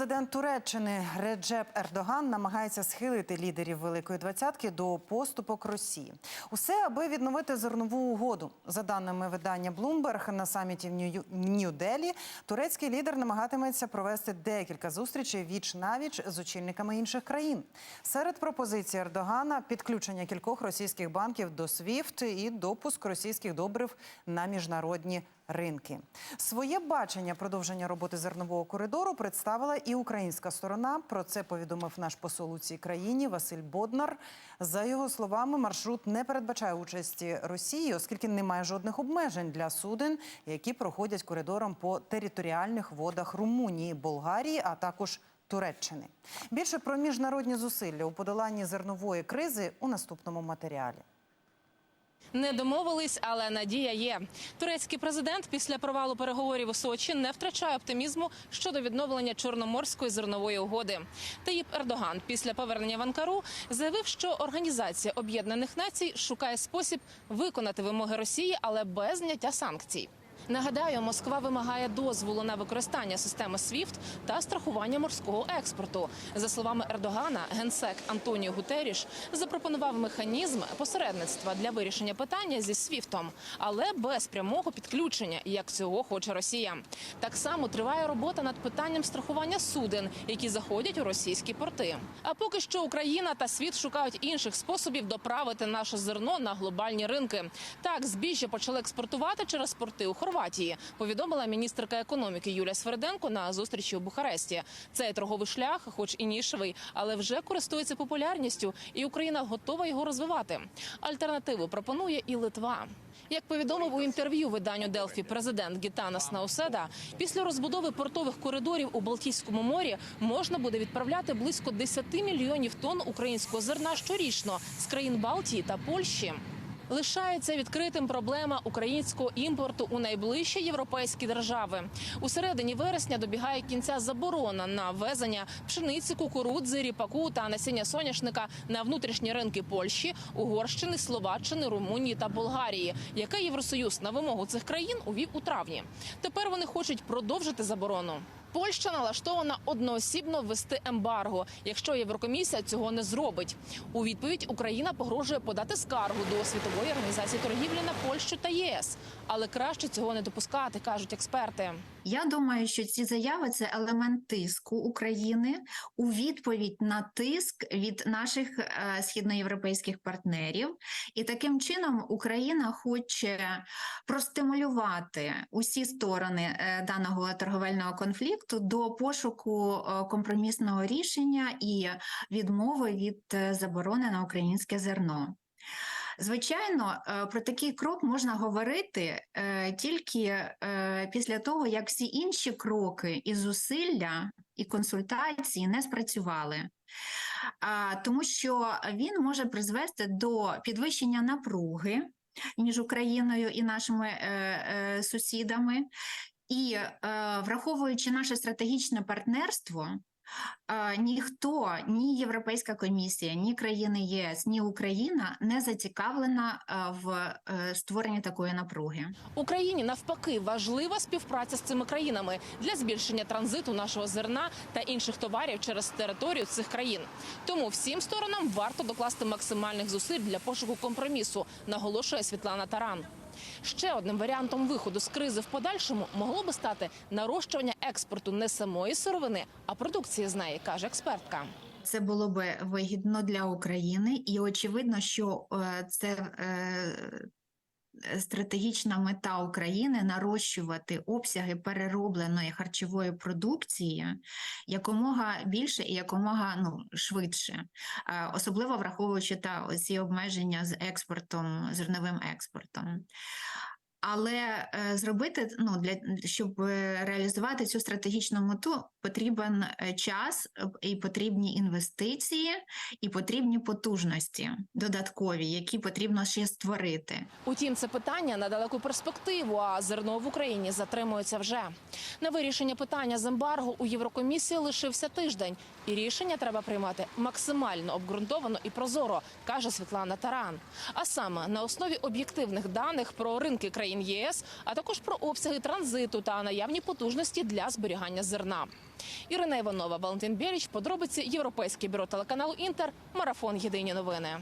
Президент Туреччини Реджеп Ердоган намагається схилити лідерів Великої двадцятки до поступок Росії. Усе аби відновити зернову угоду. За даними видання Bloomberg, на саміті в Нью- Нью-Делі турецький лідер намагатиметься провести декілька зустрічей віч навіч з очільниками інших країн. Серед пропозицій Ердогана підключення кількох російських банків до SWIFT і допуск російських добрив на міжнародні ринки. Своє бачення продовження роботи зернового коридору представила і українська сторона. Про це повідомив наш посол у цій країні Василь Боднар. За його словами, маршрут не передбачає участі Росії, оскільки немає жодних обмежень для суден, які проходять коридором по територіальних водах Румунії, Болгарії, а також Туреччини. Більше про міжнародні зусилля у подоланні зернової кризи у наступному матеріалі. Не домовились, але надія є. Турецький президент після провалу переговорів у Сочі не втрачає оптимізму щодо відновлення чорноморської зернової угоди. Таїп Ердоган після повернення в Анкару заявив, що Організація Об'єднаних Націй шукає спосіб виконати вимоги Росії, але без зняття санкцій. Нагадаю, Москва вимагає дозволу на використання системи SWIFT та страхування морського експорту. За словами Ердогана, генсек Антоніо Гутеріш запропонував механізм посередництва для вирішення питання зі SWIFT, але без прямого підключення, як цього хоче Росія. Так само триває робота над питанням страхування суден, які заходять у російські порти. А поки що Україна та світ шукають інших способів доправити наше зерно на глобальні ринки. Так, збіжжя почали експортувати через порти у Хорватії. Повідомила міністерка економіки Юлія Свериденко на зустрічі у Бухаресті. Цей торговий шлях, хоч і нішевий, але вже користується популярністю, і Україна готова його розвивати. Альтернативу пропонує і Литва. Як повідомив у інтерв'ю виданню Делфі президент Гітанас Науседа, після розбудови портових коридорів у Балтійському морі можна буде відправляти близько 10 мільйонів тонн українського зерна щорічно з країн Балтії та Польщі. Лишається відкритим проблема українського імпорту у найближчі європейські держави. У середині вересня добігає кінця заборона на ввезення пшениці, кукурудзи, ріпаку та насіння соняшника на внутрішні ринки Польщі, Угорщини, Словаччини, Румунії та Болгарії, яке Євросоюз на вимогу цих країн увів у травні. Тепер вони хочуть продовжити заборону. Польща налаштована одноосібно ввести ембарго, якщо Єврокомісія цього не зробить. У відповідь Україна погрожує подати скаргу до світової організації торгівлі на Польщу та ЄС, але краще цього не допускати, кажуть експерти. Я думаю, що ці заяви це елемент тиску України у відповідь на тиск від наших е, східноєвропейських партнерів, і таким чином Україна хоче простимулювати усі сторони е, даного торговельного конфлікту до пошуку е, компромісного рішення і відмови від заборони на українське зерно. Звичайно, е, про такий крок можна говорити е, тільки е, після того, як всі інші кроки і зусилля і консультації не спрацювали. Тому що він може призвести до підвищення напруги між Україною і нашими сусідами, і враховуючи наше стратегічне партнерство. Ніхто, ні Європейська комісія, ні країни ЄС, ні Україна не зацікавлена е, в е, створенні такої напруги. Україні навпаки важлива співпраця з цими країнами для збільшення транзиту нашого зерна та інших товарів через територію цих країн. Тому всім сторонам варто докласти максимальних зусиль для пошуку компромісу, наголошує Світлана Таран. Ще одним варіантом виходу з кризи в подальшому могло би стати нарощування експорту не самої сировини, а продукції з неї, каже експертка. Це було би вигідно для України, і очевидно, що е, це е, стратегічна мета України нарощувати обсяги переробленої харчової продукції якомога більше і якомога ну, швидше, Е, особливо враховуючи та ці обмеження з експортом, зерновим експортом. Але е, зробити ну для щоб е, реалізувати цю стратегічну мету, потрібен е, час і потрібні інвестиції, і потрібні потужності додаткові, які потрібно ще створити. Утім, це питання на далеку перспективу, а зерно в Україні затримується вже. На вирішення питання з ембарго у Єврокомісії лишився тиждень, і рішення треба приймати максимально обґрунтовано і прозоро, каже Світлана Таран. А саме на основі об'єктивних даних про ринки країн країн ЄС, а також про обсяги транзиту та наявні потужності для зберігання зерна. Ірина Іванова, Валентин Біліч, подробиці Європейське бюро телеканалу Інтер, марафон Єдині новини.